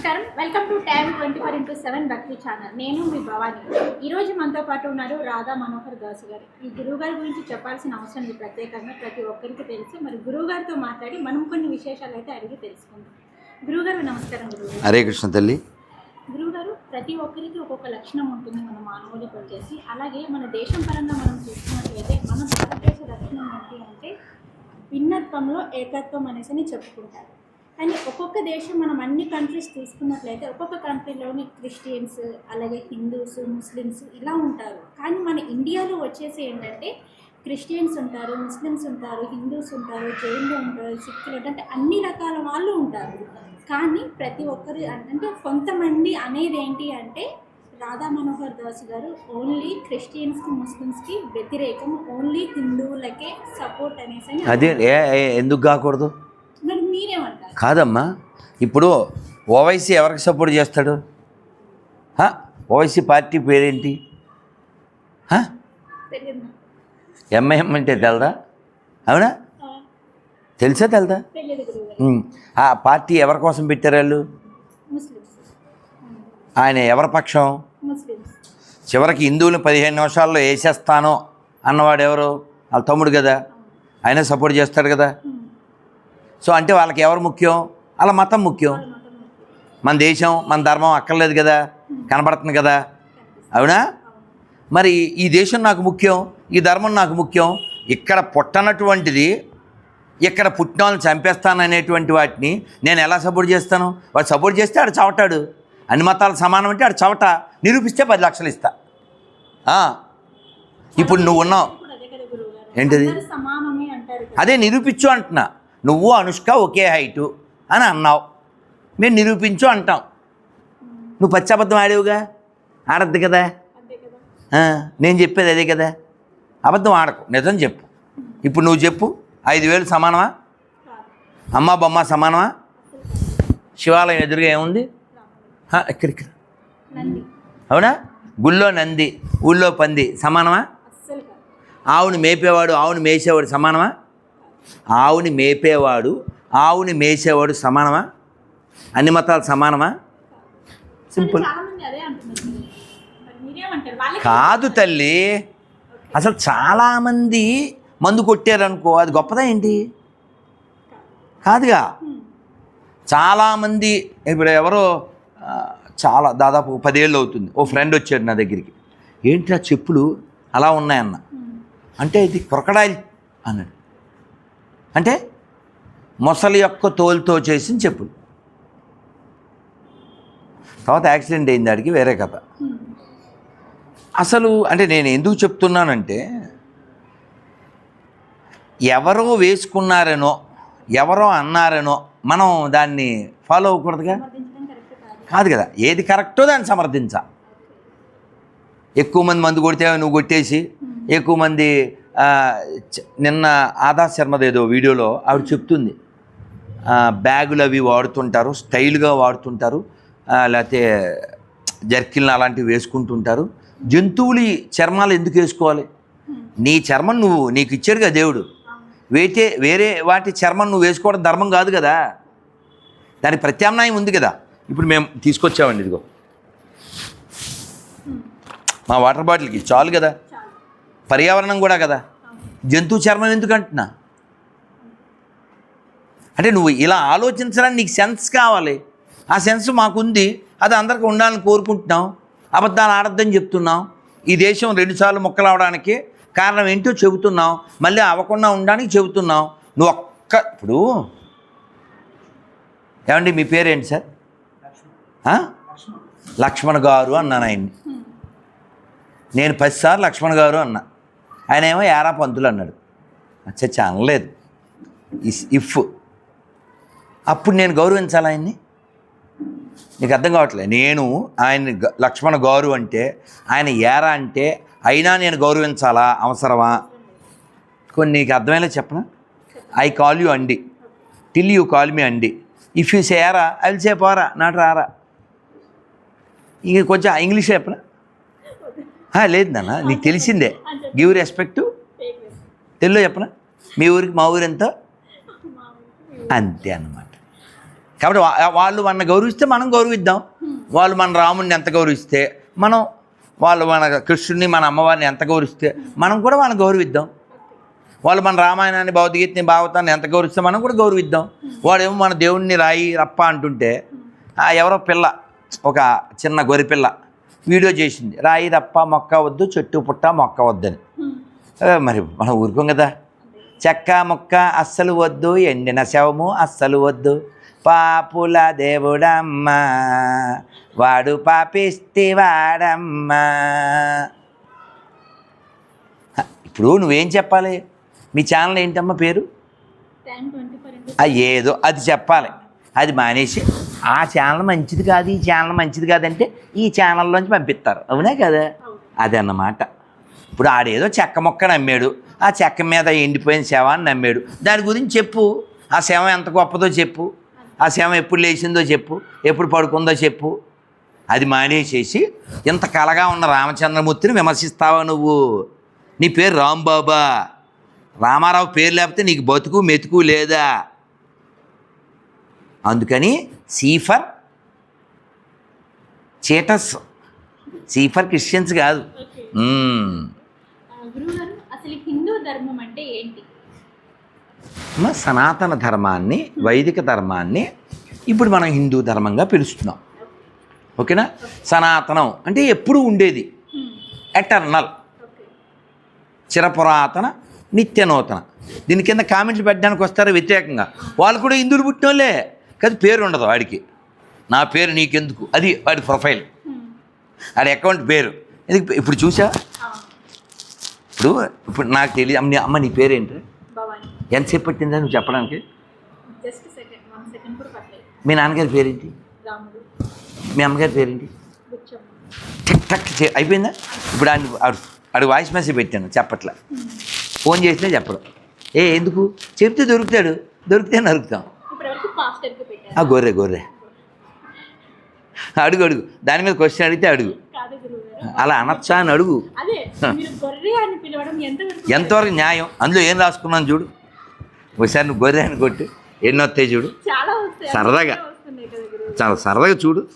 నమస్కారం. Welcome to tab twenty four into seven Bhakti channel నేను మీ భవాని. ఈరోజు మనతో పాటు ఉన్నారు రాధా మనోహర్ దాస్ గారు. ఈ గురువు గారి గురించి చెప్పాల్సిన అవసరం లేదు ప్రత్యేకంగా. ప్రతి ఒక్కరికి తెలుసు. మరి గురువు గారితో మాట్లాడి మనం కొన్ని విశేషాలు అయితే అడిగి తెలుసుకుందాం. గురువు గారు నమస్కారం గురువు గారు. హరే కృష్ణ తల్లి. గురువు గారు ప్రతి ఒక్కరికి ఒక్కొక్క లక్షణం ఉంటుంది మన మానవుడికి వచ్చేసి అలాగే మన దేశం పరంగా మనం చూసుకున్నట్లయితే మన భారతదేశ లక్షణం ఏంటి అంటే భిన్నత్వంలో ఏకత్వం అనేసి చెప్పుకుంటారు. అండ్ ఒక్కొక్క దేశం మనం అన్ని కంట్రీస్ తీసుకున్నట్లయితే ఒక్కొక్క కంట్రీలోని క్రిస్టియన్స్ అలాగే హిందూస్ ముస్లిమ్స్ ఇలా ఉంటారు. కానీ మన ఇండియాలో వచ్చేసి ఏంటంటే క్రిస్టియన్స్ ఉంటారు ముస్లిమ్స్ ఉంటారు హిందూస్ ఉంటారు జైన్లు ఉంటారు సిక్కులు ఉంటారు అంటే అన్ని రకాల వాళ్ళు ఉంటారు. కానీ ప్రతి ఒక్కరు అంటే కొంతమంది అనేది ఏంటి అంటే రాధా మనోహర్ దాస్ గారు ఓన్లీ క్రిస్టియన్స్కి ముస్లిమ్స్కి వ్యతిరేకం ఓన్లీ హిందువులకే సపోర్ట్ అనేసి అదే ఎందుకు కాకూడదు? కాదమ్మా ఇప్పుడు ఓవైసీ ఎవరికి సపోర్ట్ చేస్తాడు? ఓవైసీ పార్టీ పేరేంటి? ఎంఐఎం అంటే తెలదా? అవునా? తెలుసా తెలదా? ఆ పార్టీ ఎవరి కోసం పెట్టారు వాళ్ళు? ఆయన ఎవరి పక్షం? చివరికి హిందువులు పదిహేను నిమిషాల్లో వేసేస్తాను అన్నవాడు ఎవరు? వాళ్ళ తమ్ముడు కదా? ఆయన సపోర్ట్ చేస్తాడు కదా? సో అంటే వాళ్ళకి ఎవరు ముఖ్యం? వాళ్ళ మతం ముఖ్యం. మన దేశం మన ధర్మం అక్కర్లేదు కదా? కనబడుతుంది కదా? అవునా? మరి ఈ దేశం నాకు ముఖ్యం ఈ ధర్మం నాకు ముఖ్యం. ఇక్కడ పుట్టనటువంటిది ఇక్కడ పుట్టిన వాళ్ళని చంపేస్తాననేటువంటి వాటిని నేను ఎలా సపోర్ట్ చేస్తాను? వాడు సపోర్ట్ చేస్తే ఆడు చవటాడు. అన్ని మతాలు సమానం అంటే ఆడు చవట. నిరూపిస్తే పది లక్షలు ఇస్తా. ఇప్పుడు నువ్వు ఉన్నావు. ఏంటిది? అదే నిరూపించు అంటున్నా. నువ్వు అనుష్క ఒకే హైటు అని అన్నావు. మేము నిరూపించు అంటాం. నువ్వు పచ్చబద్ధం ఆడేవుగా? ఆడద్దు కదా? నేను చెప్పేది అదే కదా? అబద్ధం ఆడకు నిజం చెప్పు. ఇప్పుడు నువ్వు చెప్పు ఐదు వేలు సమానమా? అమ్మ బొమ్మ సమానమా? శివాలయం ఎదురుగా ఏముంది? ఇక్కడ ఇక్కడ అవునా? గుళ్ళో నంది ఊళ్ళో పంది సమానమా? ఆవుని మేపేవాడు ఆవుని మేసేవాడు సమానమా? ఆవుని మేపేవాడు ఆవుని మేసేవాడు సమానమా? అన్ని మతాలు సమానమా? సింపుల్. కాదు తల్లి. అసలు చాలామంది మందు కొట్టారనుకో అది గొప్పదా ఏంటి? కాదుగా. చాలామంది ఇప్పుడు ఎవరో చాలా దాదాపు పదేళ్ళు అవుతుంది. ఓ ఫ్రెండ్ వచ్చాడు నా దగ్గరికి. ఏంటి ఆ చెప్పులు అలా ఉన్నాయన్న? అంటే ఇది క్రొకడాయిల్ అన్నాడు. అంటే మొసలి యొక్క తోలుతో చేసిన చెప్పులు. తర్వాత యాక్సిడెంట్ అయిన దాడికి వేరే కథ. అసలు అంటే నేను ఎందుకు చెప్తున్నానంటే ఎవరో వేసుకున్నారనో ఎవరో అన్నారనో మనం దాన్ని ఫాలో అవ్వకూడదుగా? కాదు కదా. ఏది కరెక్టో దాన్ని సమర్థించాలి. ఎక్కువ మంది మందు కొడితే నువ్వు కొట్టేసి ఎక్కువ మంది నిన్న ఆదా శర్మది ఏదో వీడియోలో ఆవిడ చెప్తుంది. బ్యాగులు అవి వాడుతుంటారు స్టైల్గా వాడుతుంటారు లేకపోతే జర్కిన్లు అలాంటివి వేసుకుంటుంటారు. జంతువులు చర్మాలు ఎందుకు వేసుకోవాలి? నీ చర్మం నువ్వు నీకు ఇచ్చాడుగా దేవుడు. వేటే వేరే వాటి చర్మం నువ్వు వేసుకోవడం ధర్మం కాదు కదా. దానికి ప్రత్యామ్నాయం ఉంది కదా. ఇప్పుడు మేము తీసుకొచ్చామండి ఇదిగో. మా వాటర్ బాటిల్కి చాలు కదా. పర్యావరణం కూడా కదా. జంతు చర్మం ఎందుకు అంటున్నా అంటే నువ్వు ఇలా ఆలోచించడానికి నీకు సెన్స్ కావాలి. ఆ సెన్స్ మాకుంది. అది అందరికి ఉండాలని కోరుకుంటున్నాం అబద్ధాలు ఆడద్దని చెప్తున్నాం ఈ దేశం రెండుసార్లు మొక్కలవడానికి కారణం ఏంటో చెబుతున్నాం మళ్ళీ అవ్వకుండా ఉండడానికి చెబుతున్నాం నువ్వు ఒక్క ఇప్పుడు ఏమండి మీ పేరేంటి సార్? లక్ష్మణ్ గారు అన్నాను ఆయన్ని. నేను పదిసార్లు లక్ష్మణ్ గారు అన్నా. ఆయన ఏమో యారా పంతులు అన్నాడు. అచ్చా అనలేదు ఇస్ ఇఫ్. అప్పుడు నేను గౌరవించాలి ఆయన్ని? నీకు అర్థం కావట్లేదు నేను ఆయన గ- లక్ష్మణ గౌరవ్ అంటే ఆయన ఏరా అంటే అయినా నేను గౌరవించాలా? అవసరమా? కొన్ని నీకు అర్థమయ్యేలా చెప్పనా? ఐ కాల్ యూ అండి. టిల్ యూ కాల్ మీ అండి. ఇఫ్ యూ సేరా ఐ విల్ సే పోరా నాట్ రారా. ఇంక కొంచెం ఇంగ్లీష్ చెప్పనా? లేదు నాన్న నీకు తెలిసిందే. గివ్ రెస్పెక్ట్ తెలుగులో చెప్పనా? మీ ఊరికి మా ఊరు ఎంత? అంతే అన్నమాట. కాబట్టి వాళ్ళు మన గౌరవిస్తే మనం గౌరవిద్దాం. వాళ్ళు మన రాముడిని ఎంత గౌరవిస్తే మనం వాళ్ళు మన కృష్ణుడిని మన అమ్మవారిని ఎంత గౌరవిస్తే మనం కూడా వాళ్ళని గౌరవిద్దాం. వాళ్ళు మన రామాయణాన్ని భగవద్గీతని భాగవతాన్ని ఎంత గౌరవిస్తే మనం కూడా గౌరవిద్దాం. వాడేమో మన దేవుణ్ణి రాయి రప్ప అంటుంటే ఆ ఎవరో పిల్ల ఒక చిన్న గొర్రె పిల్ల వీడియో చేసింది. రాయి రప్ప మొక్క వద్దు చెట్టు పుట్ట మొక్క వద్దని. ఏ, మరి మనం ఊరుకోం కదా. చెక్క ముక్క అస్సలు వద్దు ఎండిన శవము అస్సలు వద్దు. పాపుల దేవుడమ్మ వాడు పాపిస్తి వాడమ్మ. ఇప్పుడు నువ్వేం చెప్పాలి? మీ ఛానల్ ఏంటమ్మా పేరు? ఏదో అది చెప్పాలి. అది మానేసి ఆ ఛానల్ మంచిది కాదు ఈ ఛానల్ మంచిది కాదంటే ఈ ఛానల్లోంచి పంపిస్తారు. అవునా కదా? అదే అన్నమాట ఇప్పుడు ఆడేదో చెక్క మొక్క నమ్మాడు. ఆ చెక్క మీద ఎండిపోయిన శవాన్ని నమ్మాడు. దాని గురించి చెప్పు. ఆ శవం ఎంత గొప్పదో చెప్పు. ఆ శవం ఎప్పుడు లేచిందో చెప్పు. ఎప్పుడు పడుకుందో చెప్పు. అది మానేసేసి ఇంత కలగా ఉన్న రామచంద్రమూర్తిని విమర్శిస్తావా నువ్వు? నీ పేరు రాంబాబా. రామారావు పేరు లేకపోతే నీకు బతుకు మెతుకు లేదా? అందుకని సీఫర్ చీటర్స్ సీఫర్ క్రిస్టియన్స్ కాదు. సనాతన ధర్మాన్ని వైదిక ధర్మాన్ని ఇప్పుడు మనం హిందూ ధర్మంగా పిలుస్తున్నాం. ఓకేనా? సనాతనం అంటే ఎప్పుడు ఉండేది. ఎటర్నల్ చిరపురాతన నిత్య నూతన దీని కింద కామెంట్లు పెట్టడానికి వస్తారు వ్యతిరేకంగా. వాళ్ళు కూడా హిందువులు పుట్టినోళ్ళే. కానీ పేరు ఉండదు వాడికి. నా పేరు నీకెందుకు? అది వాడి ప్రొఫైల్. వాడి అకౌంట్ పేరు. ఇది ఇప్పుడు చూసా? ఇప్పుడు ఇప్పుడు నాకు తెలియదు అమ్మ నీ- అమ్మ నీ పేరేంటి? భవాని. ఎంతసేపు పట్టిందా నువ్వు చెప్పడానికి? మీ నాన్నగారి పేరేంటి? మీ అమ్మగారి పేరేంటి? టిక్ టక్ అయిపోయిందా? ఇప్పుడు ఆయన ఆడు వాయిస్ మెసేజ్ పెట్టాను చెప్పట్లా. ఫోన్ చేసినా చెప్పడం. ఏ ఎందుకు? చెప్తే దొరుకుతాడు. దొరికితే నరుకుతాం. పెట్టారు. ఆ గొర్రె గొర్రె. అడుగు అడుగు. దాని మీద క్వశ్చన్ అడిగితే అడుగు. అలా అనొచ్చా అని అడుగు. ఎంతవరకు న్యాయం? అందులో ఏం రాసుకున్నాను చూడు. ఒకసారి నువ్వు గొర్రె అని కొట్టు. ఎన్ని వస్తాయి చూడు? సరదాగా. చాలా సరదాగా చూడు.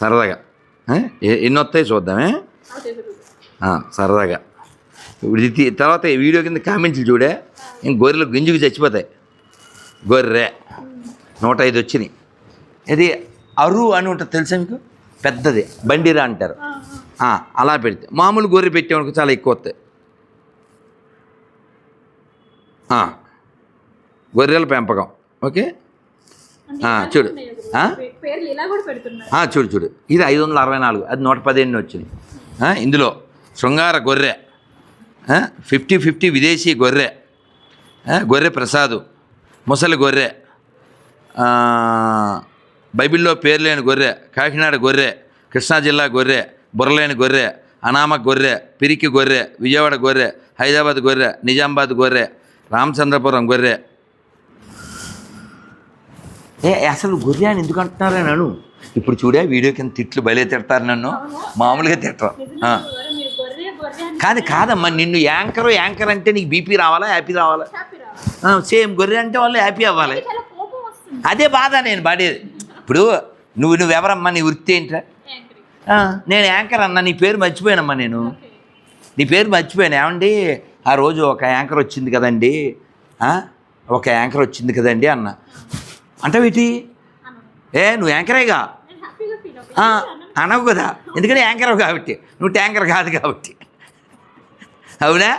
సరదాగా. ఎన్ని వస్తాయి చూద్దామే సరదాగా. ఇప్పుడు తర్వాత ఈ వీడియో కింద కామెంట్లు చూడే. ఇంక గొర్రెలు గింజుకు చచ్చిపోతాయి. గొర్రె. నూట ఐదు వచ్చినాయి. ఇది అరు అని ఉంటుంది తెలుసా మీకు? పెద్దది. బండిరా అంటారు. అలా పెడితే. మామూలు గొర్రె పెట్టేవాడికి చాలా ఎక్కువ వస్తాయి. గొర్రెల పెంపకం. ఓకే? చూడు. చూడు చూడు. ఇది ఐదు వందల అరవై నాలుగు అది నూట పదిహేను వచ్చినాయి ఆ, ఇందులో శృంగార గొర్రె. ఫిఫ్టీ ఫిఫ్టీ విదేశీ గొర్రె. గొర్రె ప్రసాదు. ముసలి గొర్రె బైబిల్లో పేరు లేని గొర్రె కాకినాడ గొర్రె కృష్ణా జిల్లా గొర్రె బుర్రలేని గొర్రె అనామ గొర్రె పిరికి గొర్రె విజయవాడ గొర్రె హైదరాబాద్ గొర్రె నిజామాబాద్ గొర్రె రామచంద్రపురం గొర్రె. ఏ అసలు గొర్రె అని ఎందుకు అంటున్నారా నన్ను? ఇప్పుడు చూడే వీడియో కింద తిట్లు బయలే తిడతారు నన్ను. మామూలుగా తిట్టరు. కాదు కాదమ్మా నిన్ను యాంకర్ యాంకర్ అంటే నీకు బీపీ రావాలా? హ్యాపీ రావాలి. సేమ్ గొర్రె అంటే వాళ్ళు హ్యాపీ అవ్వాలి. అదే బాధ నేను పడేది. ఇప్పుడు నువ్వు నువ్వెవరమ్మా నీ వృత్తి ఏంట్రా? నేను యాంకర్ అన్నా నీ పేరు మర్చిపోయానమ్మా నేను. నీ పేరు మర్చిపోయాను. ఏమండి? ఆ రోజు ఒక యాంకర్ వచ్చింది కదండి. ఒక యాంకర్ వచ్చింది కదండి అన్న. అంటే వీటి? ఏ నువ్వు యాంకరేగా అనవు కదా. ఎందుకంటే యాంకర్ కాబట్టి. నువ్వు ట్యాంకర్ కాదు కాబట్టి. అవునా?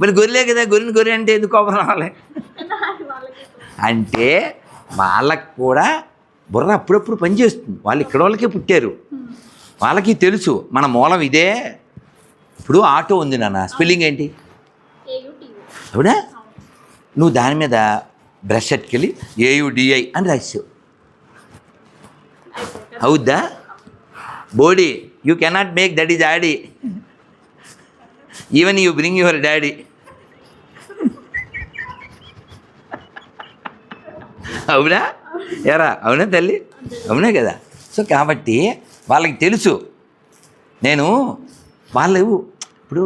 మరి గొర్రెలే కదా గొర్రెని గొర్రె అంటే ఎందుకు కోపం రావాలి? అంటే వాళ్ళకి కూడా బుర్ర అప్పుడప్పుడు పనిచేస్తుంది వాళ్ళు ఇక్కడ వాళ్ళకే పుట్టారు. వాళ్ళకి తెలుసు మన మూలం ఇదే. ఇప్పుడు ఆటో ఉంది నాన్న. స్పెల్లింగ్ ఏంటి? అవునా? నువ్వు దాని మీద బ్రష్ ఎట్టుకెళ్ళి ఏయుడిఐ అని రాసావు అవుద్దా? Body you cannot make that is daddy even you bring your daddy అవునా? ఎరా అవునా తల్లి? అవునా కదా? సో కాబట్టి వాళ్ళకి తెలుసు. నేను వాళ్ళు ఇప్పుడు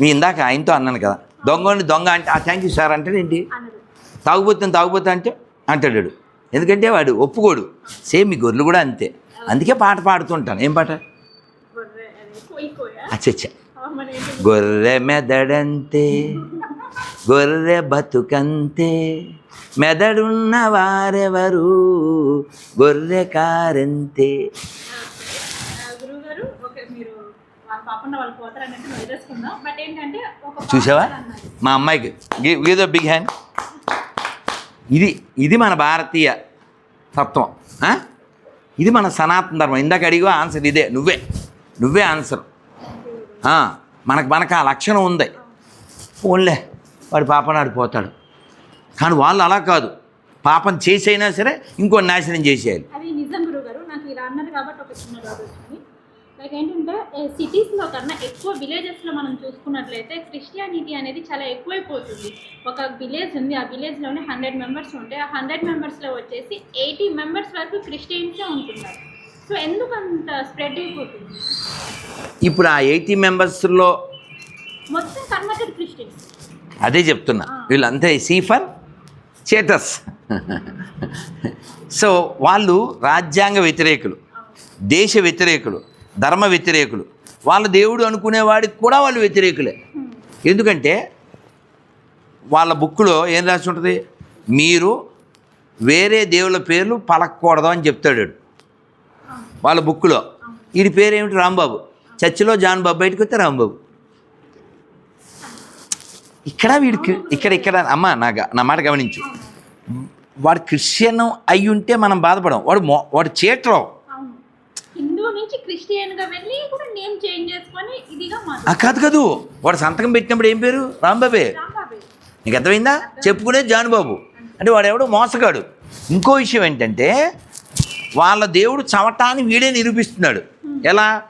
మీ ఇందాక ఆయనతో అన్నాను కదా. దొంగని దొంగ అంటే థ్యాంక్ యూ సార్ అంటే ఏంటి? అనరు తాగుబోతాను తాగుబోతా అంటే అంటాడు ఎందుకంటే వాడు ఒప్పుకోడు. సేమ్ మీ గొర్రెలు కూడా అంతే. అందుకే పాట పాడుతుంటాను ఏం పాట? అచ్చచ్చా. ఆ? గొర్రె మెదడంతే గొర్రె బతుకంతే మెదడున్న వారెవరు? గొర్రె కారంతే. చూసావా. మా అమ్మాయికి. గీదో బిగ్ హ్యాండ్. ఇది ఇది మన భారతీయ తత్వం? ఇది మన సనాతన ధర్మం. ఇందాక అడిగో ఆన్సర్ ఇదే. నువ్వే. నువ్వే ఆన్సర్. మనకు మనకు ఆ లక్షణం ఉంది. ఓన్లే వాడి పాపను ఆడిపోతాడు కానీ వాళ్ళు అలా కాదు. పాపం చేసైనా సరే ఇంకో నాశనం చేసేయాలి. అది నిజం గురువు గారు నాకు ఇలా అన్నారు కాబట్టి ఒక చిన్న డౌట్ వచ్చింది. లైక్ ఏంటంటే సిటీస్లో కన్నా ఎక్కువ విలేజెస్లో మనం చూసుకున్నట్లయితే క్రిస్టియానిటీ అనేది చాలా ఎక్కువైపోతుంది. ఒక విలేజ్ ఉంది ఆ విలేజ్లోనే హండ్రెడ్ మెంబర్స్ ఉంటే ఆ హండ్రెడ్ మెంబర్స్లో వచ్చేసి ఎయిటీ మెంబర్స్ వరకు క్రిస్టియన్సే ఉంటున్నారు. సో ఎందుకు అంత స్ప్రెడ్ అయిపోతుంది? ఇప్పుడు ఆ ఎయిటీ మెంబర్స్లో మొత్తం కన్వర్టెడ్ క్రిస్టియన్స్. అదే చెప్తున్నా. వీళ్ళంతా సీఫర్ చేటస్ సో వాళ్ళు రాజ్యాంగ వ్యతిరేకులు దేశ వ్యతిరేకులు ధర్మ వ్యతిరేకులు. వాళ్ళ దేవుడు అనుకునేవాడికి కూడా వాళ్ళు వ్యతిరేకులే. ఎందుకంటే వాళ్ళ బుక్లో ఏం రాసి ఉంటుంది? మీరు వేరే దేవుళ్ళ పేర్లు పలకూడదు అని చెప్తాడు. వాళ్ళ బుక్లో వీడి పేరు ఏమిటి రాంబాబు. చర్చిలో జాన్ బాబు బయటకు వస్తే రాంబాబు. ఇక్కడ వీడికి ఇక్కడ ఇక్కడ అమ్మ నా నా మాట గమనించు. వాడు క్రిస్టియన్ అయి ఉంటే మనం బాధపడం వాడు మో వాడు చేటరావు. కాదు కాదు. వాడు సంతకం పెట్టినప్పుడు ఏం పేరు? రాంబాబే. రాంబాబే. నీకు అర్థమైందా? చెప్పుకునేది జానుబాబు అంటే వాడు ఎవడో మోసగాడు. ఇంకో విషయం ఏంటంటే వాళ్ళ దేవుడు చవటాన్ని వీడే నిరూపిస్తున్నాడు. ఎలా?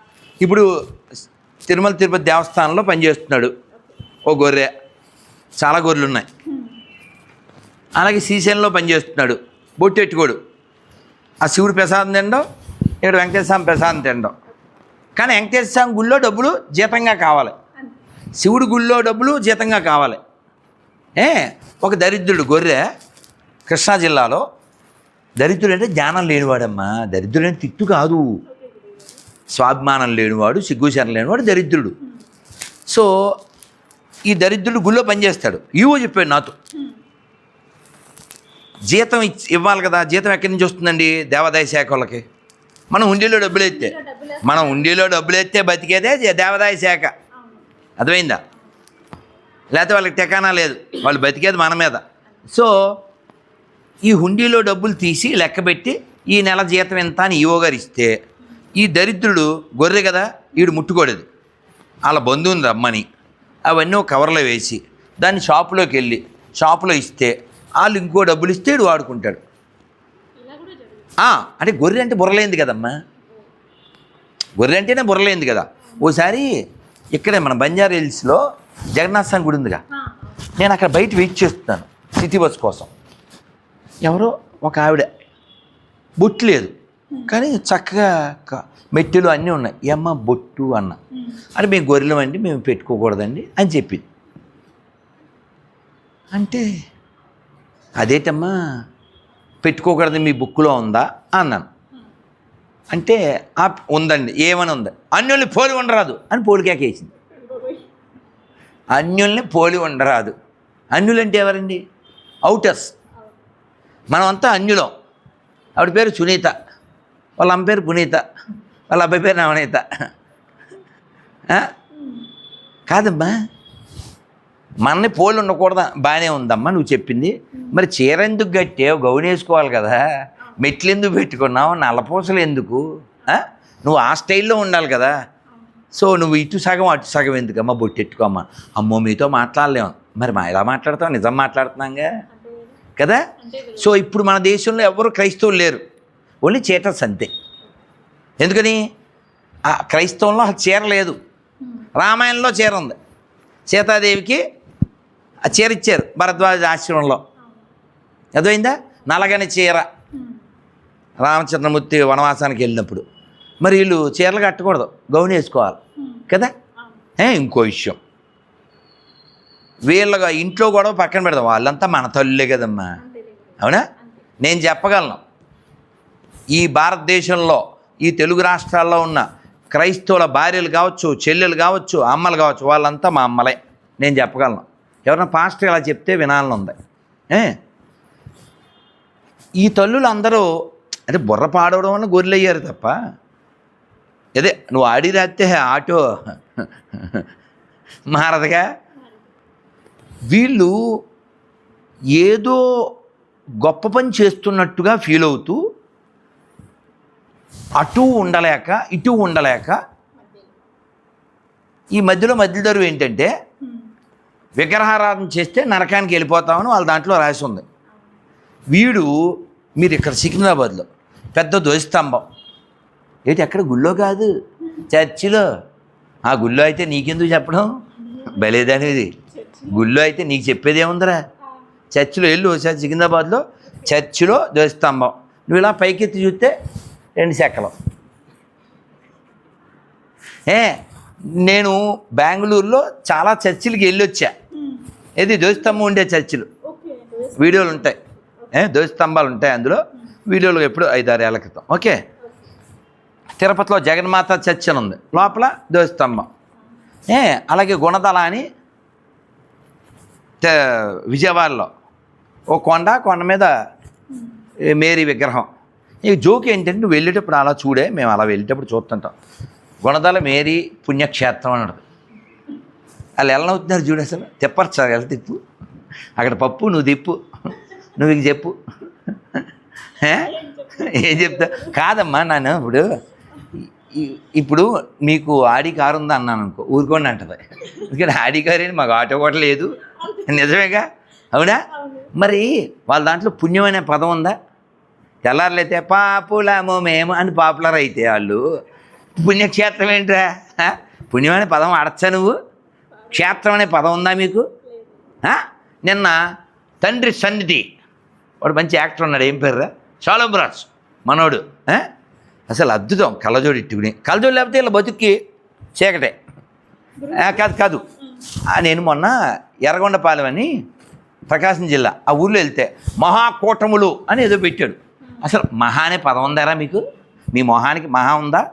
ఇప్పుడు తిరుమల తిరుపతి దేవస్థానంలో పనిచేస్తున్నాడు. ఓ గొర్రె. చాలా గొర్రెలు ఉన్నాయి అలాగే శ్రీశైలంలో పనిచేస్తున్నాడు. బొట్టెట్టుకోడు. ఆ శివుడు ప్రసాదం తినడం ఇక్కడ వెంకటేశ్వర స్వామి ప్రసాదం తినడం. కానీ వెంకటేశ్వర స్వామి గుళ్ళో డబ్బులు జీతంగా కావాలి. శివుడి గుళ్ళో డబ్బులు జీతంగా కావాలి. ఏ? ఒక దరిద్రుడు గొర్రె కృష్ణా జిల్లాలో దరిద్రుడు అంటే జ్ఞానం లేనివాడమ్మా. దరిద్రుడు అంటే తిట్టు కాదు. స్వాభిమానం లేనివాడు సిగ్గుచరణ లేనివాడు దరిద్రుడు. సో ఈ దరిద్రుడు గుళ్ళో పనిచేస్తాడు. ఈవో చెప్పాడు నాతో. జీతం ఇచ్చి ఇవ్వాలి కదా. జీతం ఎక్కడి నుంచి వస్తుందండి? దేవాదాయ శాఖ వాళ్ళకి. మనం హుండీలో డబ్బులు ఎత్తే. మనం హుండీలో డబ్బులు ఎత్తే బతికేదే దేవాదాయ శాఖ. అర్థమైందా? లేకపోతే వాళ్ళకి టెకానా లేదు. వాళ్ళు బతికేది మన మీద. సో ఈ హుండీలో డబ్బులు తీసి లెక్కబెట్టి ఈ నెల జీతం ఎంత అని ఈవో గారు ఇస్తే ఈ దరిద్రుడు గొర్రె కదా వీడు ముట్టుకోడేది. వాళ్ళ బంధువుని రమ్మని అవన్నీ ఒక కవర్లో వేసి దాన్ని షాపులోకి వెళ్ళి షాపులో ఇస్తే వాళ్ళు ఇంకో డబ్బులు ఇస్తే వీడు వాడుకుంటాడు. అంటే గొర్రె అంటే బుర్రలేంది కదమ్మా? గొర్రె అంటేనే బుర్రలేంది కదా. ఓసారి ఇక్కడే మన బంజారా హిల్స్లో జగన్నాథ స్వామి గుడి ఉందిగా. నేను అక్కడ బయట వెయిట్ చేస్తున్నాను సిటీ బస్ కోసం. ఎవరో ఒక ఆవిడ. బొట్టు లేదు. కానీ చక్కగా మెట్టెలు అన్నీ ఉన్నాయి. ఏమ్మా బొట్టు అన్న. అంటే మేము గొర్రెలం అండి మేము పెట్టుకోకూడదండి అని చెప్పింది. అంటే అదేటమ్మా పెట్టుకోకూడదు మీ బుక్లో ఉందా అన్నాను. అంటే "ఆ, ఉందండి ఏమని ఉంది? అన్యుల్ని పోలి ఉండరాదు అని పోలికేకేసింది అన్యుల్ని పోలి ఉండరాదు. అన్యులంటే ఎవరండి? అవుటర్స్ మనమంతా అన్యులం. ఆవిడ పేరు సునీత. వాళ్ళ అమ్మ పేరు పునీత. వాళ్ళ అబ్బాయి పేరు నవనీత. కాదమ్మా. మనని పోలి ఉండకూడదా? బాగానే ఉందమ్మా నువ్వు చెప్పింది. మరి చీర ఎందుకు కట్టావు? గౌనేసుకోవాలి కదా. మెట్లు ఎందుకు పెట్టుకున్నావు? నల్లపూసలు ఎందుకు? నువ్వు ఆ స్టైల్లో ఉండాలి కదా. సో నువ్వు ఇటు సగం అటు సగం ఎందుకమ్మా? బొట్టెట్టుకోమ్మా. అమ్మో మీతో మాట్లాడలేము మరి మా ఇలా మాట్లాడతావు? నిజం మాట్లాడుతున్నాగా? కదా? సో ఇప్పుడు మన దేశంలో ఎవరు క్రైస్తవులు లేరు? ఓన్లీ చేటర్స్ అంతే. ఎందుకని? ఆ క్రైస్తవంలో ఆ చీర లేదు. రామాయణంలో చీర ఉంది. సీతాదేవికి ఆ చీర ఇచ్చారు భరద్వాజ ఆశ్రమంలో. అర్థమైందా? నలగని చీర. రామచంద్రమూర్తి వనవాసానికి వెళ్ళినప్పుడు. మరి వీళ్ళు చీరలు కట్టకూడదు. గౌన్ వేసుకోవాలి. కదా? ఇంకో విషయం. వీళ్ళగా ఇంట్లో గొడవ పక్కన పెడదాం. వాళ్ళంతా మన తల్లులే కదమ్మా. అవునా? నేను చెప్పగలను. ఈ భారతదేశంలో ఈ తెలుగు రాష్ట్రాల్లో ఉన్న క్రైస్తవుల భార్యలు కావచ్చు చెల్లెలు కావచ్చు అమ్మలు కావచ్చు వాళ్ళంతా మా అమ్మలే. నేను చెప్పగలను. ఎవరైనా పాస్టర్ ఇలా చెప్తే వినాలని ఉంది ఈ తల్లులు అందరూ అంటే బుర్ర పాడవడం వల్ల గొర్రెలయ్యారు తప్ప. అదే నువ్వు ఆడి రాస్తే ఆటో మారదుగా? వీళ్ళు ఏదో గొప్ప పని చేస్తున్నట్టుగా ఫీల్ అవుతూ అటు ఉండలేక ఇటు ఉండలేక ఈ మధ్యలో మధ్యదరువు ఏంటంటే విగ్రహారాధన చేస్తే నరకానికి వెళ్ళిపోతామని వాళ్ళ దాంట్లో రాసి ఉంది. వీడు మీరు ఇక్కడ సికింద్రాబాద్లో పెద్ద ధ్వజస్తంభం. ఏంటి ఎక్కడ గుళ్ళో కాదు? చర్చిలో. ఆ గుళ్ళో అయితే నీకెందుకు చెప్పడం? బలేదనేది గుళ్ళో అయితే నీకు చెప్పేది ఏముందిరా? చర్చిలో వెళ్ళు ఒకసారి సికింద్రాబాద్లో చర్చిలో ధ్వజస్తంభం. నువ్వు ఇలా పైకెత్తి చూస్తే రెండు చెక్కలు. ఏ నేను బెంగళూరులో చాలా చర్చిలకి వెళ్ళొచ్చా? ఏది ధ్వజస్తంభం ఉండే చర్చిలు? వీడియోలు ఉంటాయి. ఏ ధ్వజస్తంభాలు ఉంటాయి అందులో. వీడియోలు ఎప్పుడు ఐదారు ఏళ్ళ క్రితం. ఓకే. తిరుపతిలో జగన్మాత చర్చ్ అని ఉంది లోపల ధ్వజస్తంభం. ఏ అలాగే గుణదల అని విజయవాడలో ఓ కొండ కొండ మీద మేరీ విగ్రహం. ఈ జోక్ ఏంటంటే నువ్వు వెళ్ళేటప్పుడు అలా చూడే మేము అలా వెళ్ళేటప్పుడు చూస్తుంటాం. గుణదల మేరీ పుణ్యక్షేత్రం అన్నది. వాళ్ళు ఎలా అవుతున్నారు చూడు అసలు? ఎలా తిప్పు? అక్కడ పప్పు నువ్వు తిప్పు. నువ్వు ఇంక చెప్పు. ఏం? చెప్తా? కాదమ్మా నాన్న ఇప్పుడు ఇప్పుడు మీకు ఆడి కారు ఉందా అన్నాను అనుకో ఊరుకోండి అంటది. ఇక్కడ ఆడి కారు మాకు ఆటో కూడా లేదు. నిజమేగా? అవునా? మరి వాళ్ళ దాంట్లో పుణ్యం అనే పదం ఉందా? తెల్లారులైతే పాపులము మేము అని పాపులర్ అయితే వాళ్ళు. పుణ్యక్షేత్రం ఏంట్రా? పుణ్యం అనే పదం ఆడచ్చా నువ్వు? క్షేత్రం అనే పదం ఉందా మీకు? నిన్న తండ్రి సన్నిధి వాడు మంచి యాక్టర్ ఉన్నాడు ఏం పేరురా? చాలంబరాజ్ మనోడు అసలు అద్భుతం కళ్ళజోడు ఇట్టుకుని. కళ్ళజోడు లేకపోతే ఇలా బతుక్కి చీకటే. కాదు కాదు. నేను మొన్న ఎర్రగొండపాలెం అని ప్రకాశం జిల్లా ఆ ఊర్లో వెళ్తే మహాకూటములు అని ఏదో పెట్టాడు. అసలు మహా అనే పదం ఉందారా మీకు? మీ మొహానికి మహా ఉందా?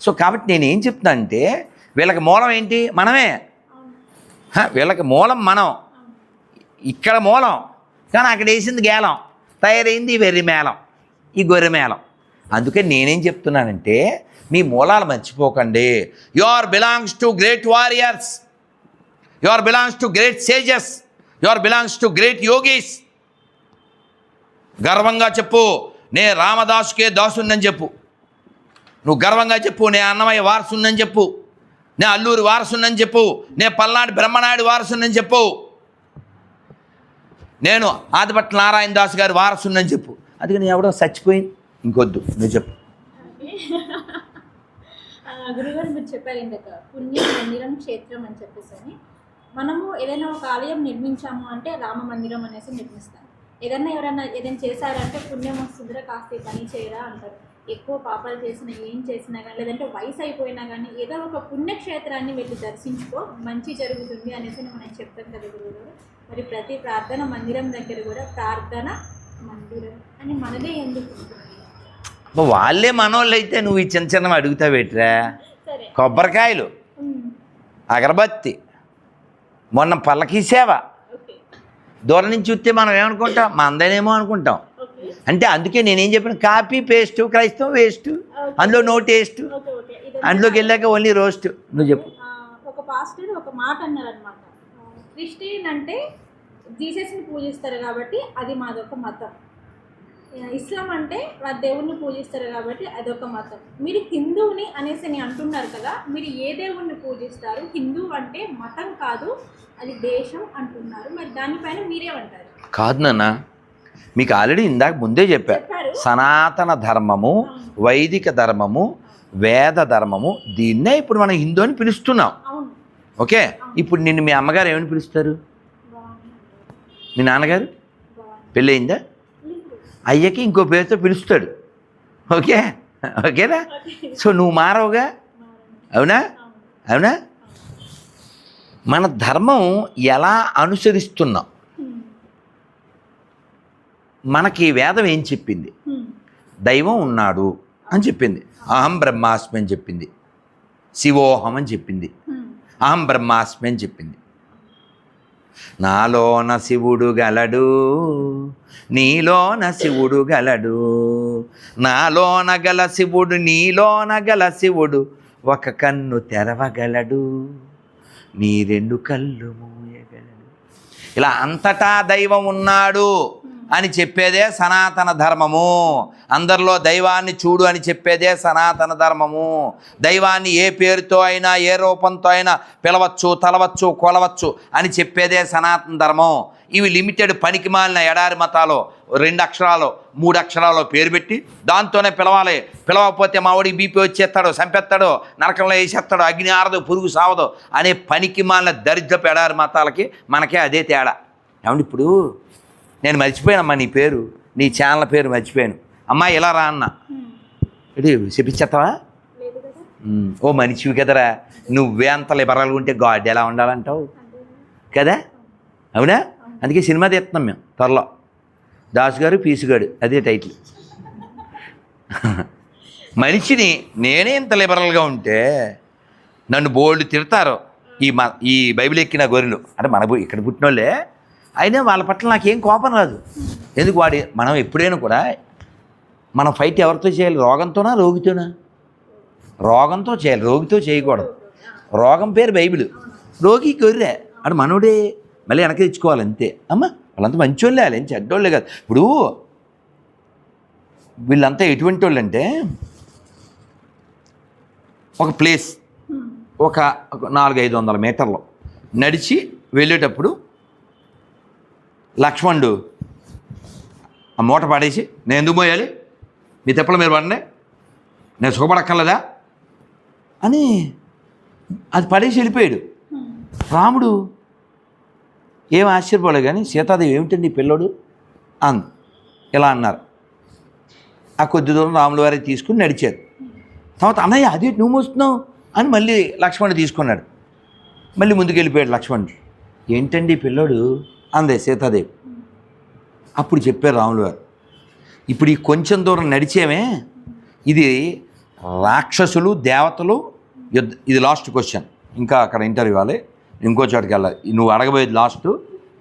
సో కాబట్టి నేను ఏం చెప్తున్నా అంటే వీళ్ళకి మూలం ఏంటి? మనమే. వీళ్ళకి మూలం మనం. ఇక్కడ మూలం కానీ అక్కడ వేసింది గేలం. తయారైంది ఈ వెర్రి మేళం ఈ గొర్రె మేళం. అందుకే నేనేం చెప్తున్నానంటే మీ మూలాలు మర్చిపోకండి. You are belongs to great warriors you are belongs to great sages you are belongs to great yogis. గర్వంగా చెప్పు నే రామదాసుకే దాసుందని చెప్పు. నువ్వు గర్వంగా చెప్పు నే అన్నమయ్య వారసుందని చెప్పు. నే అల్లూరి వారసుందని చెప్పు నే పల్నాడు బ్రహ్మనాయుడు వారసుందని చెప్పు. నేను ఆదిపట్ల నారాయణ దాస్ గారి వారసుందని చెప్పు. అది నేను ఎవడో చచ్చిపోయింది ఇంకొద్దు నువ్వు చెప్పు. గురుగారు మీరు చెప్పారు ఇందాక పుణ్యం మందిరం క్షేత్రం అని చెప్పేసి మనము ఏదైనా ఒక ఆలయం నిర్మించాము అంటే రామ మందిరం అనేసి నిర్మిస్తాం ఏదైనా ఎవరైనా ఏదైనా చేశారంటే పుణ్యం వస్తుందిరా కాస్త పని చేయరా అంటారు. ఎక్కువ పాపాలు చేసినా ఏం చేసినా కానీ లేదంటే వయసు అయిపోయినా కానీ ఏదో ఒక పుణ్యక్షేత్రాన్ని వెళ్ళి దర్శించుకో మంచి జరుగుతుంది అనేసి మనం చెప్తాం కదా గురుగారు మరి ప్రతి ప్రార్థన మందిరం దగ్గర కూడా ప్రార్థన మందిరం అని మనదే ఎందుకు వాళ్ళే మనోళ్ళు అయితే నువ్వు ఈ చిన్న చిన్నవి అడుగుతావేట్రా? సరే. కొబ్బరికాయలు అగరబత్తి మొన్న పల్లకి సేవ. దూరం నుంచి చూస్తే మనం ఏమనుకుంటాం? మా అందనేమో అనుకుంటాం. అంటే అందుకే నేనేం చెప్పాను? కాపీ పేస్ట్ క్రైస్తవం వేస్ట్ అందులో నో టేస్ట్ అందులోకి వెళ్ళాక ఓన్లీ రోస్ట్. నువ్వు చెప్పు. ఒక పాస్టర్ ఒక మాట అన్నారనమాట క్రిస్టియన్ అంటే జీసస్ని పూజిస్తారు కాబట్టి అది మాదొక మతం. ఇస్లాం అంటే వారి దేవుణ్ణి పూజిస్తారు కాబట్టి అదొక మతం. మీరు హిందువుని అనేసి అని అంటున్నారు కదా మీరు ఏ దేవుణ్ణి పూజిస్తారు? హిందూ అంటే మతం కాదు అది దేశం అంటున్నారు. మరి దానిపైన మీరేమంటారు? కాదు నాన్న మీకు ఆల్రెడీ ఇందాక ముందే చెప్పా. చెప్పారు. సనాతన ధర్మము వైదిక ధర్మము వేద ధర్మము దీన్నే ఇప్పుడు మనం హిందూ అని పిలుస్తున్నాం. ఓకే? ఇప్పుడు నిన్ను మీ అమ్మగారు ఏమని పిలుస్తారు? మీ నాన్నగారు? పెళ్ళయిందా. అయ్యకి ఇంకో పేరుతో పిలుస్తాడు. ఓకే? ఓకేనా? సో నువ్వు మారవుగా. అవునా? అవును? మన ధర్మం ఎలా అనుసరిస్తున్నాం. మనకి వేదం ఏం చెప్పింది. దైవం ఉన్నాడు అని చెప్పింది. అహం బ్రహ్మాస్మి అని చెప్పింది. శివోహం అని చెప్పింది. అహం బ్రహ్మాస్మి అని చెప్పింది. నాలోన శివుడు గలడు నీలోన శివుడు గలడు. నాలోన గల శివుడు నీలోన గల శివుడు ఒక కన్ను తెరవగలడు నీ రెండు కళ్ళు మూయగలడు. ఇలా అంతటా దైవం ఉన్నాడు. అని చెప్పేదే సనాతన ధర్మము. అందరిలో దైవాన్ని చూడు అని చెప్పేదే సనాతన ధర్మము. దైవాన్ని ఏ పేరుతో అయినా ఏ రూపంతో అయినా పిలవచ్చు తలవచ్చు కొలవచ్చు అని చెప్పేదే సనాతన ధర్మం. ఇవి లిమిటెడ్ పనికి మాలిన ఎడారి మతాలు. రెండు అక్షరాలు మూడు అక్షరాలు పేరు పెట్టి దాంతోనే పిలవాలి. పిలవకపోతే మావాడికి బీపీ వచ్చేస్తాడు చంపేస్తాడు నరకంలో వేసేస్తాడు అగ్ని ఆరదు పురుగు సావదు అనే పనికి మాలిన దరిద్రపు ఎడారి మతాలకి మనకే అదే తేడా. ఏమండి ఇప్పుడు నేను మర్చిపోయానమ్మా నీ పేరు నీ ఛానల్ పేరు మర్చిపోయాను. అమ్మా ఇలా రా అన్న. ఇది చెప్పించేస్తావా? ఓ మనిషివి కదరా నువ్వే అంత లిబరల్గా ఉంటే గాడ్ ఎలా ఉండాలంటావు? కదా? అవునా? అందుకే సినిమా తీస్తున్నాం మేము త్వరలో. దాస్ గారు పీసుగాడు అదే టైటిల్ మనిషిని నేనే ఇంత లిబరల్గా ఉంటే నన్ను బోల్డ్ తిడతారు. ఈ మా ఈ బైబిల్ ఎక్కిన గొర్రెలు. అంటే మన ఇక్కడ పుట్టిన వాళ్ళే అయినా వాళ్ళ పట్ల నాకేం కోపం రాదు. ఎందుకు వాడి మనం ఎప్పుడైనా కూడా మనం ఫైట్ ఎవరితో చేయాలి? రోగంతోనా? రోగితోనా? రోగంతో చేయాలి. రోగితో చేయకూడదు. రోగం పేరు బైబిల్. రోగి గొర్రె. అటు మనోడే. మళ్ళీ వెనక్కి తెచ్చుకోవాలి అంతే. అమ్మ వాళ్ళంతా మంచోళ్ళే వాళ్ళు ఏం చెడ్డోళ్ళే కాదు. ఇప్పుడు వీళ్ళంతా ఎటువంటి వాళ్ళు అంటే ఒక ప్లేస్ ఒక నాలుగు ఐదు వందల మీటర్లు నడిచి వెళ్ళేటప్పుడు లక్ష్మణుడు. ఆ మూట పాడేసి నేను ఎందుకు పోయాలి మీ తెప్పలు మీరు పడండి నేను సుఖపడక్కర్లేదా? అని అది పడేసి వెళ్ళిపోయాడు. రాముడు ఏం ఆశ్చర్యపోలేదు కానీ సీతాదేవి ఏమిటండి పిల్లోడు? అంది. ఇలా అన్నారు. ఆ కొద్ది దూరం రాముల వారికి తీసుకుని నడిచారు. తర్వాత అన్నయ్య అది నువ్వు మోస్తున్నావు? అని మళ్ళీ లక్ష్మణుడు తీసుకున్నాడు. మళ్ళీ ముందుకు వెళ్ళిపోయాడు లక్ష్మణుడు. ఏంటండి పిల్లోడు? అందే సీతాదేవి. అప్పుడు చెప్పారు రాములు గారు ఇప్పుడు ఈ కొంచెం దూరం నడిచేమే ఇది రాక్షసులు దేవతలు యుద్ధ ఇది లాస్ట్ క్వశ్చన్. ఇంకా అక్కడ ఇంటర్వ్యూ ఇవ్వాలి ఇంకో చోటుకి వెళ్ళాలి. నువ్వు అడగబోయేది లాస్ట్.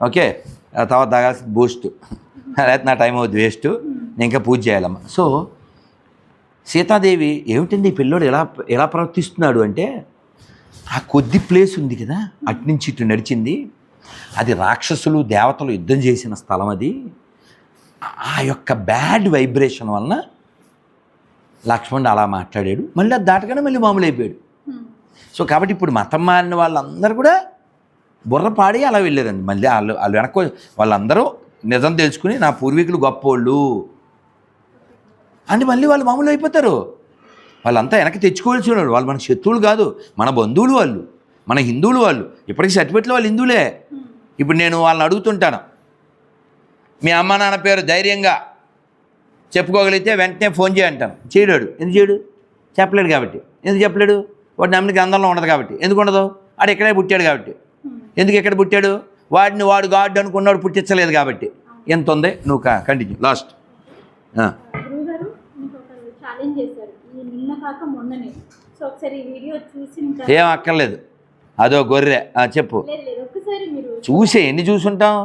ఓకే? తర్వాత తాగాల్సిన బూస్ట్. లేకపోతే నా టైం అవుతుంది వేస్ట్. నేను ఇంకా పూజ చేయాలమ్మా. సో సీతాదేవి ఏమిటండి ఈ పిల్లోడు ఎలా ఎలా ప్రవర్తిస్తున్నాడు? అంటే ఆ కొద్ది ప్లేస్ ఉంది కదా అటు నుంచి ఇటు నడిచింది అది రాక్షసులు దేవతలు యుద్ధం చేసిన స్థలం అది. ఆ యొక్క బ్యాడ్ వైబ్రేషన్ వలన లక్ష్మణుడు అలా మాట్లాడాడు. మళ్ళీ అది దాటగానే మళ్ళీ మామూలు అయిపోయాడు. సో కాబట్టి ఇప్పుడు మతం మారిన వాళ్ళందరూ కూడా బుర్ర పాడి అలా వెళ్ళారండి. మళ్ళీ వాళ్ళు వాళ్ళు వెనక వాళ్ళందరూ నిజం తెలుసుకుని నా పూర్వీకులు గొప్పోళ్ళు అంటే మళ్ళీ వాళ్ళు మామూలు అయిపోతారు. వాళ్ళంతా వెనక్కి తెచ్చుకోవాల్సి ఉన్నారు వాళ్ళు మన శత్రువులు కాదు మన బంధువులు వాళ్ళు. మన హిందువులు వాళ్ళు. ఇప్పటికీ సర్టిఫికెట్లు వాళ్ళు హిందువులే. ఇప్పుడు నేను వాళ్ళని అడుగుతుంటాను. మీ అమ్మ నాన్న పేరు ధైర్యంగా చెప్పుకోగలిగితే వెంటనే ఫోన్ చేయంటాను చేయడాడు ఎందుకు చేయడు? చెప్పలేడు కాబట్టి. ఎందుకు చెప్పలేడు? వాడి నమ్మిన గ్రంథంలో ఉండదు కాబట్టి. ఎందుకు ఉండదు? ఆడు ఇక్కడే పుట్టాడు కాబట్టి. ఎందుకు ఎక్కడ పుట్టాడు? వాడిని వాడు గాడ్ అనుకున్నాడు పుట్టించలేదు కాబట్టి. ఎంత ఉంది? నువ్వు కంటిన్యూ లాస్ట్ ఏం అక్కర్లేదు. అదో గొర్రె. చెప్పు. చూసే ఎన్ని చూసుంటాం?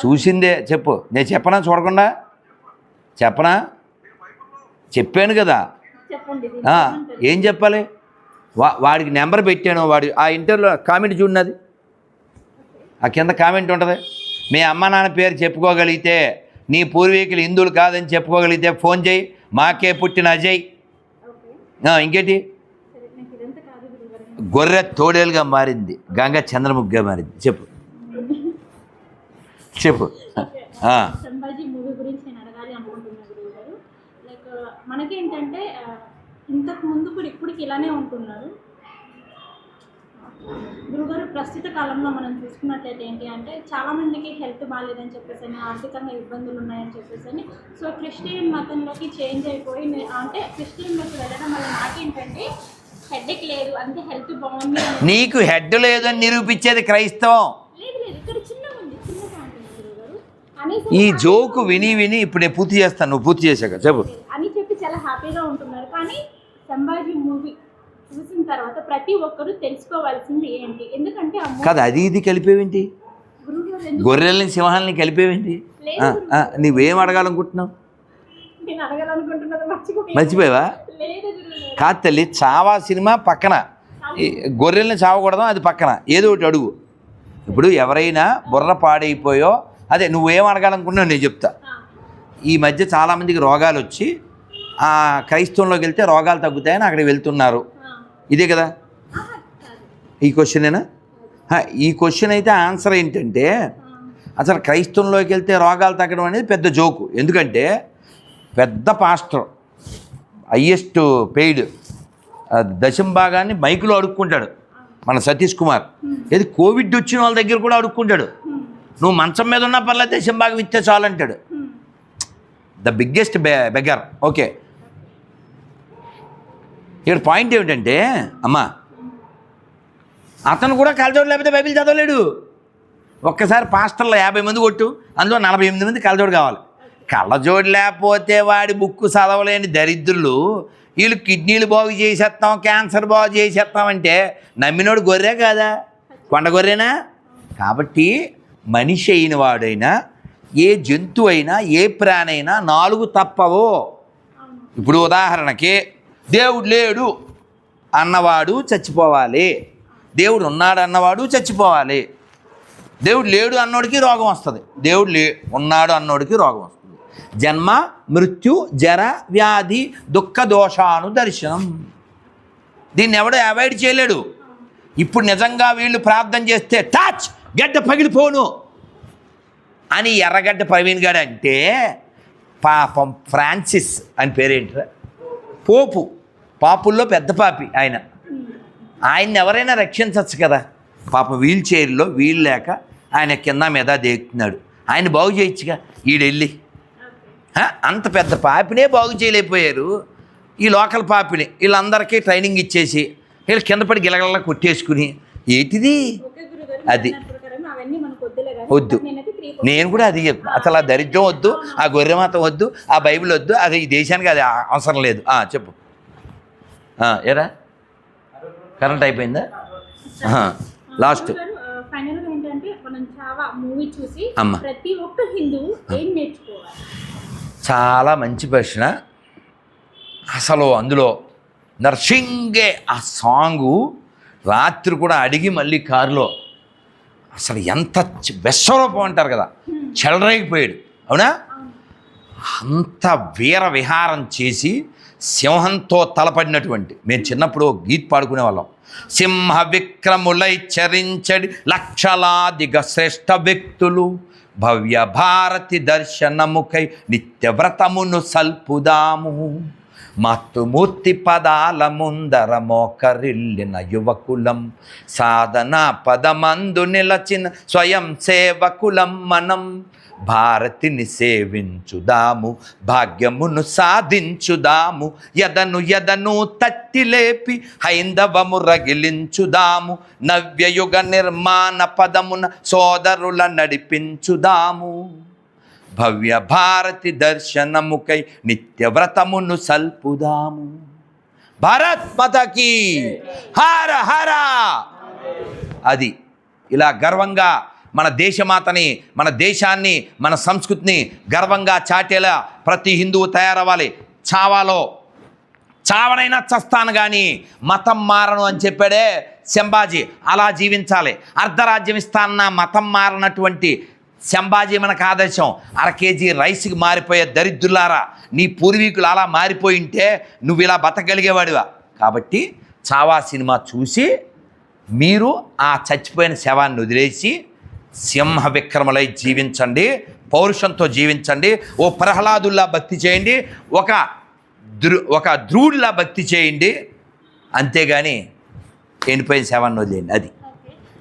చూసిందే చెప్పు. నేను చెప్పనా చూడకుండా? చెప్పనా? చెప్పాను కదా? ఏం చెప్పాలి? వా వాడికి నెంబర్ పెట్టాను వాడి ఆ ఇంటర్లో కామెంట్ చూడన్నది ఆ కింద కామెంట్ ఉంటుంది. మీ అమ్మ నాన్న పేరు చెప్పుకోగలిగితే నీ పూర్వీకులు హిందువులు కాదని చెప్పుకోగలిగితే ఫోన్ చేయి. మాకే పుట్టిన అజయ్. ఇంకేంటి సరే నాకు ఇదంతా కాదు గురువు గారు గొర్రె తోడేలుగా మారింది గంగ చంద్రముఖిగా మారింది. చెప్పు. చెప్పు. సంభాజీ మూవీ గురించి నేను అడగాలి అనుకుంటున్నాను గురువు గారు లైక్ మనకేంటంటే ఇంతకు ముందు కూడా ఇప్పటికి ఇలానే ఉంటున్నారు. గురుగారు ప్రస్తుత కాలంలో మనం చూసుకున్నట్లయితే ఏంటి అంటే చాలా మందికి హెల్త్ బాగాలేదని చెప్పేసి అని ఆర్థికంగా ఇబ్బందులు ఉన్నాయని చెప్పేసి అని. సో క్రిస్టియన్ మతంలోకి చేంజ్ అయిపోయి అంటే క్రిస్టియన్లోకి వెళ్ళడం వల్ల నాకేంటంటే లేదు హెల్త్ బాగుంది నీకు హెడ్ లేదని నిరూపించేది క్రైస్తవం. లేదు లేదు ఇక్కడ చిన్నగా ఉంది చిన్నగా ఉంటుంది గురుగారు అనేసి ఈ జోకు విని విని ఇప్పుడు నేను పూర్తి చేస్తాను నువ్వు పూర్తి చేశాక చెప్పు. అని చెప్పి చాలా హ్యాపీగా ఉంటున్నారు. కానీ సంభాజీ మూవీ చూసిన తర్వాత ప్రతి ఒక్కరూ తెలుసుకోవాల్సింది ఏంటి? ఎందుకంటే ఆ కాదు అది ఇది కలిపేవేంటి? గురువుగారు ఎందుకు గొర్రెల్ని సింహాలని కలిపేవేంటి? ఆ, ఆ, నువ్వేం అడగాలనుకుంటున్నావు? నేను అడగాలనుకుంటున్నది మర్చిపోయి మర్చిపోయావా? కాదు తల్లి చావా సినిమా పక్కన. గొర్రెల్ని చావకూడదు? అది పక్కన. ఏదో ఒకటి అడుగు. ఇప్పుడు ఎవరైనా బుర్ర పాడైపోయో అదే నువ్వేం అడగాలనుకున్నావు నేను చెప్తా. ఈ మధ్య చాలామందికి రోగాలు వచ్చి ఆ క్రైస్తవంలోకి వెళ్తే రోగాలు తగ్గుతాయని అక్కడికి వెళ్తున్నారు. ఇదే కదా? ఈ క్వశ్చనేనా? ఈ క్వశ్చన్ అయితే ఆన్సర్ ఏంటంటే అసలు క్రైస్తవంలోకి వెళ్తే రోగాలు తగ్గడం అనేది పెద్ద జోకు. ఎందుకంటే పెద్ద పాస్టర్ హయ్యెస్ట్ పెయిడ్ దశం భాగాన్ని మైకులో అడుక్కుంటాడు. మన సతీష్ కుమార్. ఏది కోవిడ్ వచ్చిన వాళ్ళ దగ్గర కూడా అడుక్కుంటాడు. హ్మ్, నువ్వు మంచం మీద ఉన్నా పర్లేదు దశం భాగం ఇస్తే చాలు అంటాడు. హ్మ్. The biggest be beggar okay ఇక్కడ పాయింట్ ఏమిటంటే అమ్మా అతను కూడా కలజోడు లేకపోతే బైబిల్ చదవలేడు. ఒక్కసారి పాస్టర్లో యాభై మంది కొట్టు అందులో నలభై ఎనిమిది మంది కలజోడు కావాలి. కళ్ళజోడు లేకపోతే వాడి బుక్కు చదవలేని దరిద్రులు వీళ్ళు కిడ్నీలు బాగు చేసేస్తాం క్యాన్సర్ బాగు చేసేస్తాం అంటే నమ్మినోడు గొర్రె కాదా? కొండ గొర్రెనా? కాబట్టి మనిషి అయిన వాడైనా ఏ జంతువు అయినా ఏ ప్రాణైనా నాలుగు తప్పవో. ఇప్పుడు ఉదాహరణకి దేవుడు లేడు అన్నవాడు చచ్చిపోవాలి. దేవుడు ఉన్నాడు అన్నవాడు చచ్చిపోవాలి. దేవుడు లేడు అన్నోడికి రోగం వస్తుంది. దేవుడు లే ఉన్నాడు అన్నోడికి రోగం వస్తుంది. జన్మ మృత్యు జర వ్యాధి దుఃఖ దోషాను దర్శనం దీన్ని ఎవడో అవాయిడ్ చేయలేడు. ఇప్పుడు నిజంగా వీళ్ళు ప్రార్థన చేస్తే టచ్ గడ్డ పగిలిపోను. అని ఎర్రగడ్డ ప్రవీణ్ గారు అంటే పాపం ఫ్రాన్సిస్ అని పేరేంటిరా? పోపు. పాపుల్లో పెద్ద పాపి ఆయన. ఆయన్ని ఎవరైనా రక్షించవచ్చు కదా. పాపం వీల్ చైర్లో వీలు లేక ఆయన కింద మీద దేకుతున్నాడు ఆయన బాగు చేయొచ్చుగా ఈడెళ్ళి అంత పెద్ద పాపినే బాగు చేయలేకపోయారు. ఈ లోకల్ పాపిని వీళ్ళందరికీ ట్రైనింగ్ ఇచ్చేసి వీళ్ళు కింద పడి గిలగల కొట్టేసుకుని ఏంటిది? అది. వద్దు. నేను కూడా అది అసలు ఆ దరిద్రం వద్దు ఆ గొర్రె మాత వద్దు ఆ బైబిల్ వద్దు అది ఈ దేశానికి అది అవసరం లేదు. చెప్పు. ఏరా కరెంట్ అయిపోయిందా? లాస్ట్ ఫైనల్గా ఏంటంటే మనం చావా మూవీ చూసి. ప్రతి ఒక్క హిందువు ఏం నేర్చుకోవాలి? చాలా మంచి ప్రశ్న. అసలు అందులో నర్సింగే ఆ సాంగు రాత్రి కూడా అడిగి మళ్ళీ కారులో అసలు ఎంత చి- విశ్వరూపం అంటారు కదా చెలరైపోయాడు అవునా? అంత వీర విహారం చేసి సింహంతో తలపడినటువంటి మేము చిన్నప్పుడు గీత్ పాడుకునే వాళ్ళం. సింహ విక్రములై చరించడి లక్షలాదిగ శ్రేష్ఠ వ్యక్తులు భవ్య భారతి దర్శనముకై నిత్యవ్రతమును సల్పుదాము. మత్తుమూర్తి పదాల ముందర మోకరిల్లిన యువకులం సాధన పదమందు నిలచిన స్వయం సేవకులం మనం. భారతిని సేవించుదాము భాగ్యమును సాధించుదాము ఎదను ఎదను తట్టి లేపి హైందవము రగిలించుదాము నవ్యయుగ నిర్మాణ పదమున సోదరుల నడిపించుదాము. భవ్య భారతి దర్శనముకై నిత్యవ్రతమును సల్పుదాము. భారత్ మతకి! హర హర! అది ఇలా గర్వంగా మన దేశమాతని మన దేశాన్ని మన సంస్కృతిని గర్వంగా చాటేలా ప్రతి హిందువు తయారవ్వాలి. చావాలో. చావనైనా చస్తాను కానీ మతం మారను అని చెప్పాడే శంభాజీ. అలా జీవించాలి. అర్ధరాజ్యం ఇస్తానన్న మతం మారనటువంటి శంభాజీ మనకు ఆదర్శం అర కేజీ రైస్కి మారిపోయే దరిద్రులారా నీ పూర్వీకులు అలా మారిపోయి ఉంటే నువ్వు ఇలా బతకగలిగేవాడివా? కాబట్టి చావా సినిమా చూసి మీరు ఆ చచ్చిపోయిన శవాన్ని వదిలేసి సింహ విక్రమలై జీవించండి పౌరుషంతో జీవించండి ఓ ప్రహ్లాదుల్లా భక్తి చేయండి ఒక ధ్రు ఒక ధ్రువుడిలా భక్తి చేయండి. అంతేగాని ఎండిపోయిన శవాన్ని వదిలేయండి అది.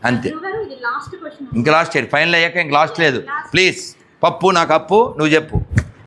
అంతే. ఇంకా లాస్ట్ ఫైనల్ అయ్యాక ఇంక లాస్ట్ లేదు. ప్లీజ్ పప్పు నాకు అప్పు నువ్వు చెప్పు.